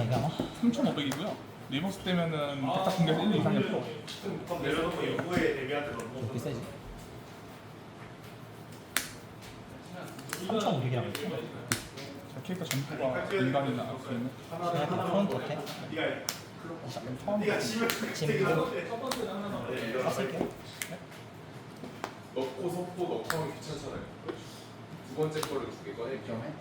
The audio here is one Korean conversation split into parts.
이 있나 이게 아마? 3,500이고요. 리버스 때면은 딱 공개해서 1, 2, 3년 프로. 내려놓고 연구에 대비하는 거. 비싸지. 3,500이라고 했어. 저 캐릭터 전부가 인간이나 아크는 그냥 그 프론트 어때? 네가 처음 네가 지면 되게 나쁜데. 샀을게요. 넣고 섞고 넣고 하면 귀찮잖아요 두 번째 거를 두개 꺼낼게요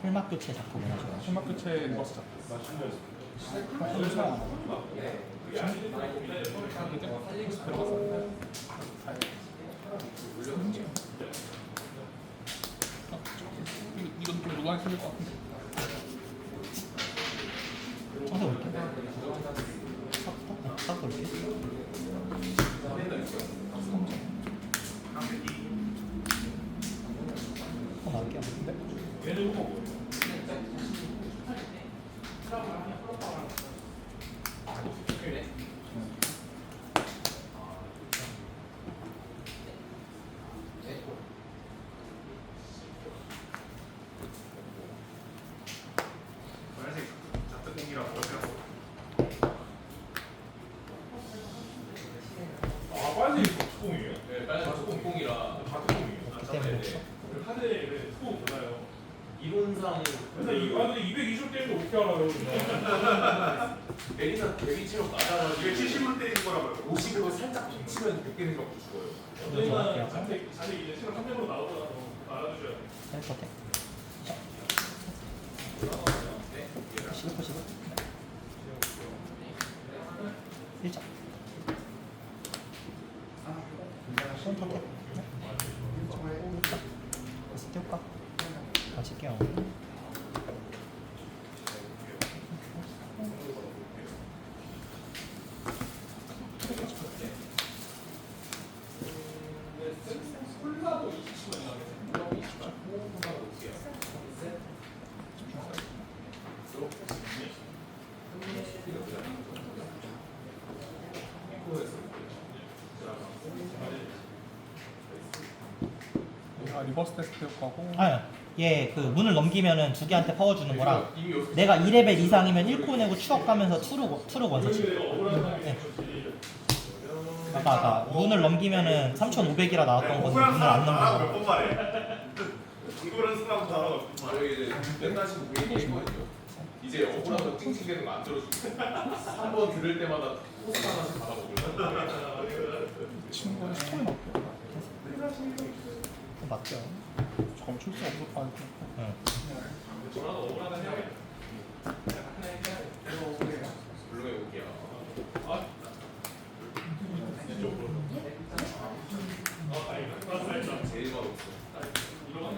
풀막 교체 작품을 하셔. 신막 끝에 리버스 잡. 이건 좀 누가 했을 것 같은데. 나올게요. 빨간색 잡트공이라고 생각하고. 아, 빨간색이 덕공이에요? 네, 빨간 덕공이에요. 그때문에 없어. 하늘에 덕공 몰라요. 이론상 근데 이, 아, 근데 220 때문에 어떻게 알아요? 베리나 데뷔 체력 낮아가지고 270만 때리는 거라고요. 50으로 살짝 붙이면 100개 생각도 죽어요. 저희가 자택, 자택 이제 실험 300으로 나오고 나서 알아주셔야 돼요. 헬퍼테. 시그퍼 시그. 1점. 손터테. 다시 띄울까? 같이 껴. 아 리버스 테스트 효과고. 아, 얘그 문을 넘기면은 두 개한테 파워 주는 거라. 이미 여섯 내가 2레벨 이상이면 1코 내고 추억 가면서 투룩 투룩 원서치. 네. 아까 아까 문을 넘기면은 3,500이라 나왔던 건데 문을 안 넘기고. 몇번 말해. 이거는 쓰라고 알아. 저희 이제 맨날 지금 얘기했거든요. 이제 억울하고 찡찡대는 거안 들어주고 한번 들을 때마다 포스 하나씩 스톤이 맞고. 맞죠? 저거 출수 없을 거 아니고. 응. 물론에 올게요. 제일 맛없어. 물론에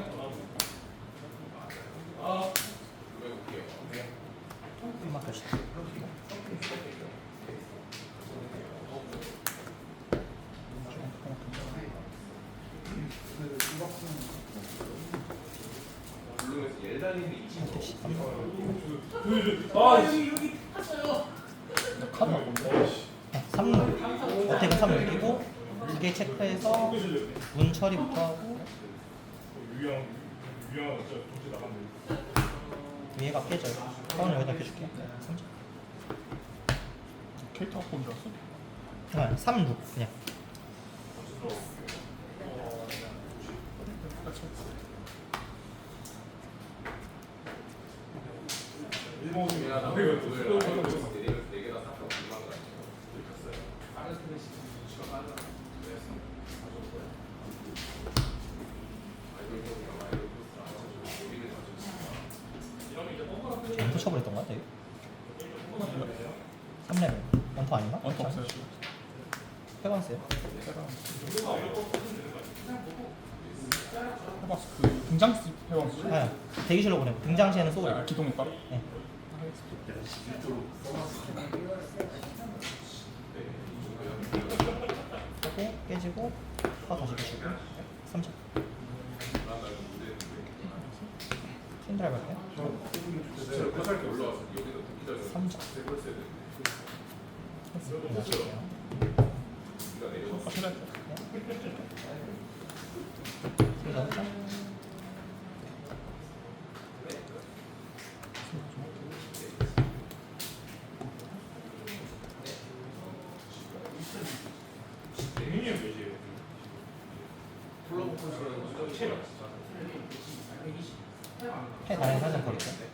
올게요. 음악 교시. 물론에서 엘달리는 20점. 교시. 아, 여기, 여기. 카드 바꾼다. 3루. 어택은 3루 끼고 두 개 체크해서 문 처리부터 하고. 위에가 깨져요. 파워는 여기다 껴줄게. 캐릭터 갖고 온 줄 알았어. 그냥 3, 6 그냥. 일본 네 개- 네. 원투 쳐버렸던 것 같아 이거 3레벨 원투 아닌가? 원터 없어요. 해봤어요 해봤어. 그 등장 스 해봤어. 아 대기실로 보내고 등장 시에는 소울이 아, 기동이 빠르. 네. 하고 깨지고 화 다시 깨지고. 3점 퀸 드라이브 할게요? 진짜 고살게 올라와서 여기도 기다려. 3점 세 번째 돼. 안녕하세요 네가 내려왔어. 아, 최대. 그래서 3점 미니언 몇이에요? 콜라보 콘서트는 체력. 해 다행히 살짝 버릴게요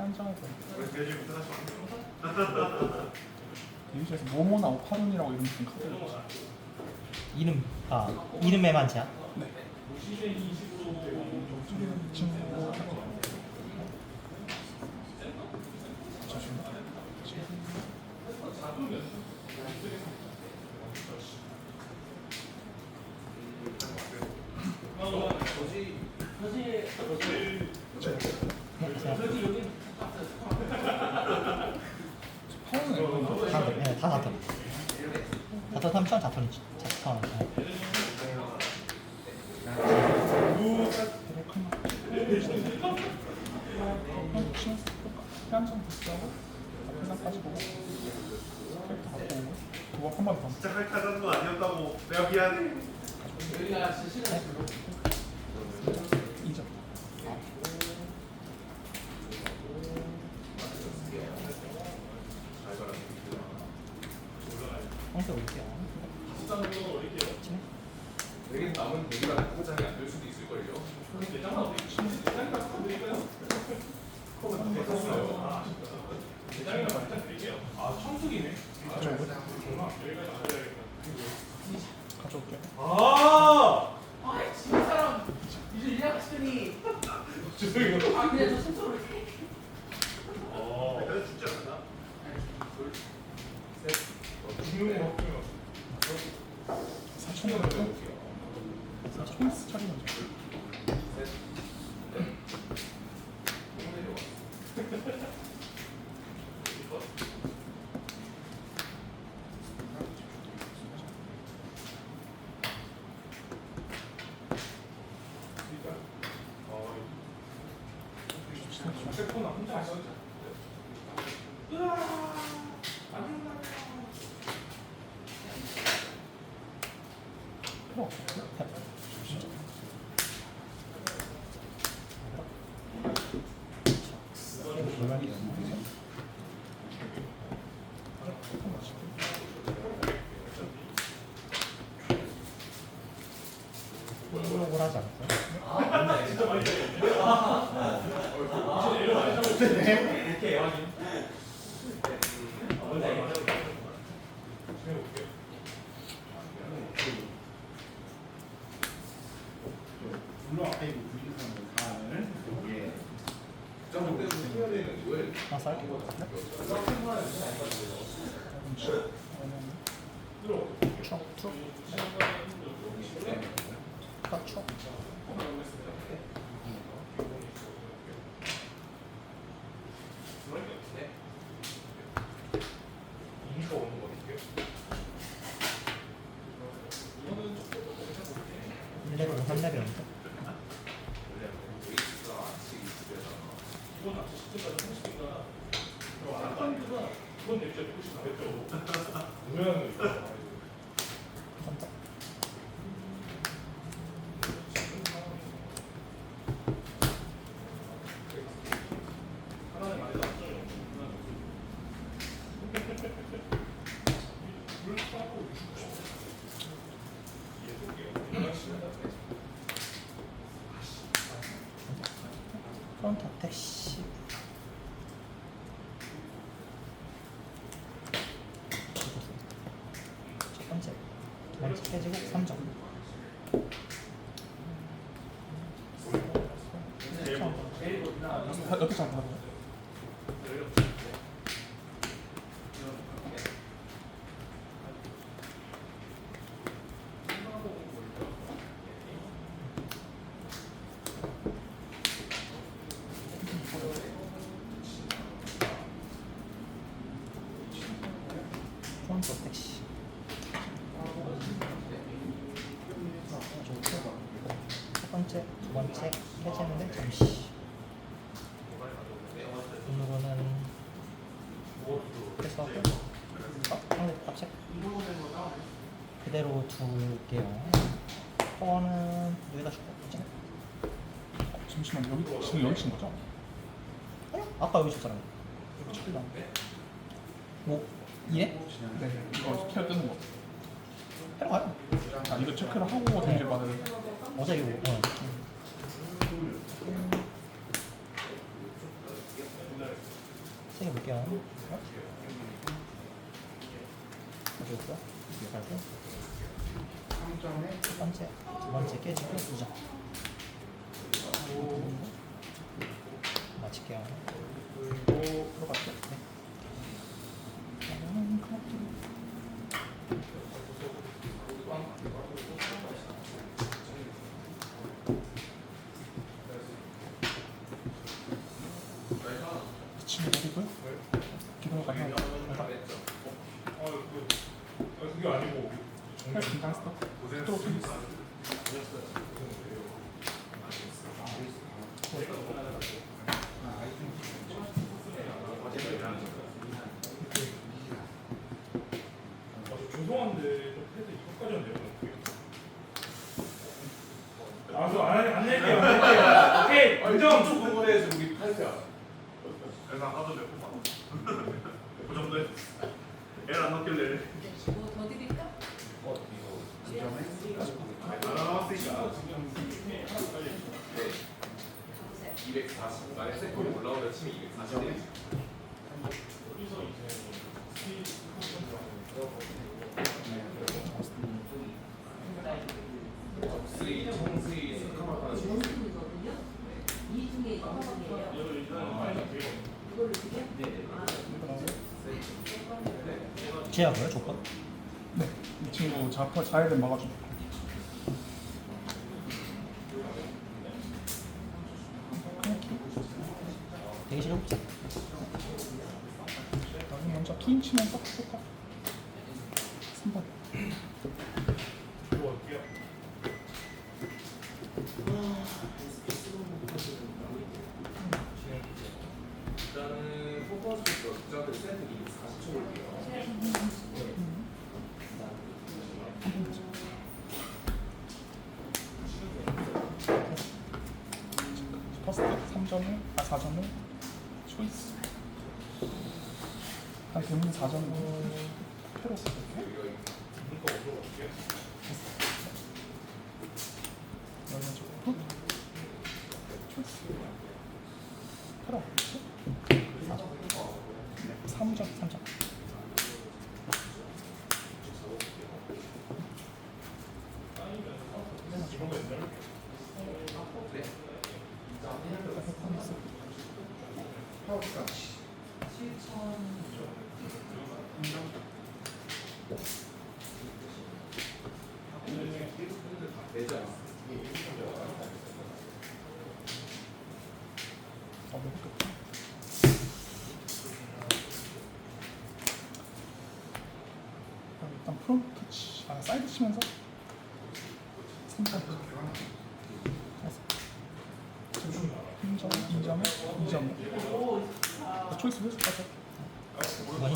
한 장을 더. 그래서 대지부터 다시 왔네요. 대기실에서 모모나 오파룬이라고 이름 붙은 카드를 줬어. 이름 아 이름에만 제한 네. 시즌 20으로 이 친구. 네 제가 앨범. 다 네, 다 다턴 다턴 3천 다턴이지. 도박 한번 더. 진짜 할 타자는 거 아니었다고 내가 미안해. 2점. 평소 두번 냅치야 190 가겠죠. 우연한 거 있어. 간다. 하나님 안에서 앞서요. 물 빠고 프론트 어택 씨. 첫 번째, 깨지고 3점. 이렇게 잡는 거야? 프론트 어택 씨. 첫 번째, 두 번째 깨지는데 잠시. 오늘은 그래서 어, 상대 값책 그대로 둘게요. 퍼는 여기다 줄까? 그치? 잠시만 여기 지금 여기 친 거죠? 아니요. 아까 여기 줬잖아요. 이거 쳤다. 뭐 이해? 네. 이거 스킬 뜨는 거. 해러 가요. 아 이거 체크를 하고 데미지 받을. 어제 이거. 어. 세개 볼게요. 어? 어디 있어? 이거 갈고. 첫 번째, 두 번째 깨지고 두 점. 마칠게요. 들어갔죠? 네. 그러면 카드. 친구 어디고요? 기다려 가면 아, 그, 아, 그게 아니고 할 긴장했어. 또 어떻게 아, 저 죄송한데 저 패드 이것까지는 내려놓을게요. 아, 저안 낼게요. 안 낼게요. 오케이, 인정. 좀 궁금해서 우리 팔자. 그래서 아까도 몇번 받았어. 그 정도 했어. 애를 안 넣길래. 뭐더 드릴까? 안 나왔으니까. 240 만약 세컨이 올라오면 치면 240 쓰리 총쓰리 스카마타는 전승이거든요. 이 중에 영업이에요. 이거를 드려? 제약이요 조건? 네. 이 친구 자퍼 자해를 막아줘. 되게 싫어 없지? 여기 먼저 투인 치면서 효과. 3번. 들어갈게요. 일단은 포커스 적자들 세트 240초 볼게요 퍼스트 3점을 아 4점을 초이스. 한 대문 4점을 패로 이렇게. 여기는 저 풋. 초이스. 패로. 3점 3점. 어, 몇 개? 그럼 일단 프론트 치, 아 사이드 치면서 3점. 3점, 2점에 이제 안 먹어. 아, 초이스 해줄 것 같아. 많